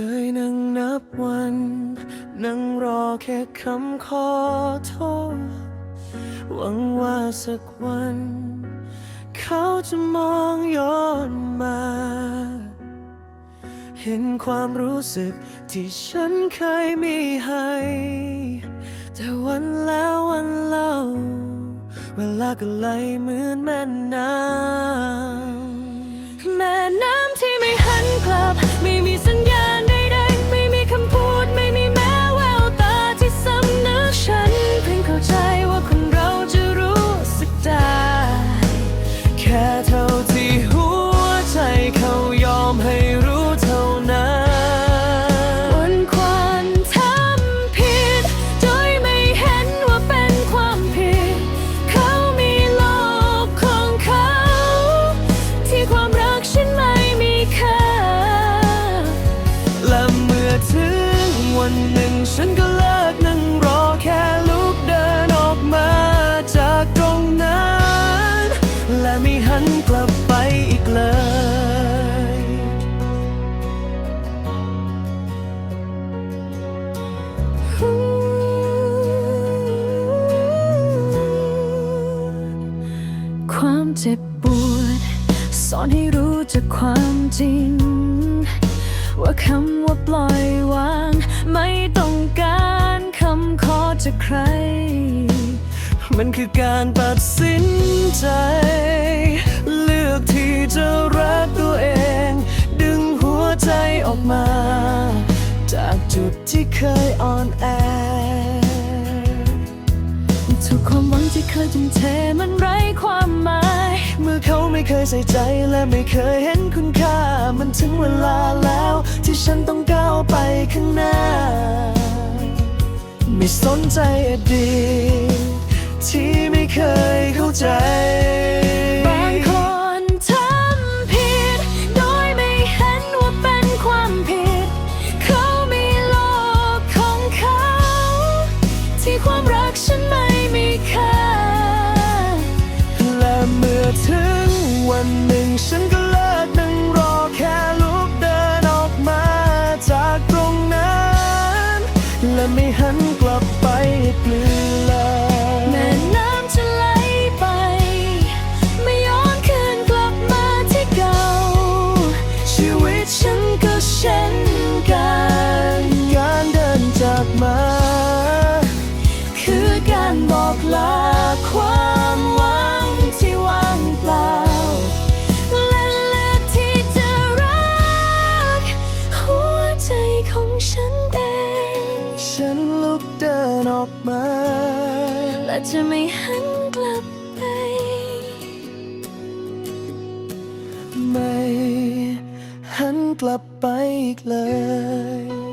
คยนั่งนับวัน นั่งรอแค่คำขอโทษ หวังว่าสักวัน เขาจะมองย้อนมา เห็นความรู้สึกที่ฉันเคยมีให้ แต่วันแล้ววันเล่า เวลาก็ไหลเหมือนแม่น้ำแม่น้ำที่ไม่หันกลับ นหนึ่งฉันก็เลิกนั่งรอแค่ลุกเดินออกมาจากตรงนั้น และไม่หันกลับไปอีกเลยความเจ็บปวด สอนให้รู้จากความจริง ว่าคำว่าปล่อยวาง ไม่ต้องการคำขอจากใคร มันคือการตัดสินใจ เลือกที่จะรักตัวเอง ดึงหัวใจออกมา จากจุดที่เคยอ่อนแอ ทุกความหวังที่เคยทุ่มเทมัน ใส่ใจและไม่เคยเห็นคุณค่า มันถึงเวลาแล้ว ที่ฉันต้องก้าวไปข้างหน้า ไม่สนใจอดีตที่ไม่เคยเข้าใจ อี ฉันลุกเดินออกมา และจะไม่หันกลับไป ไม่หันกลับไปอีกเลย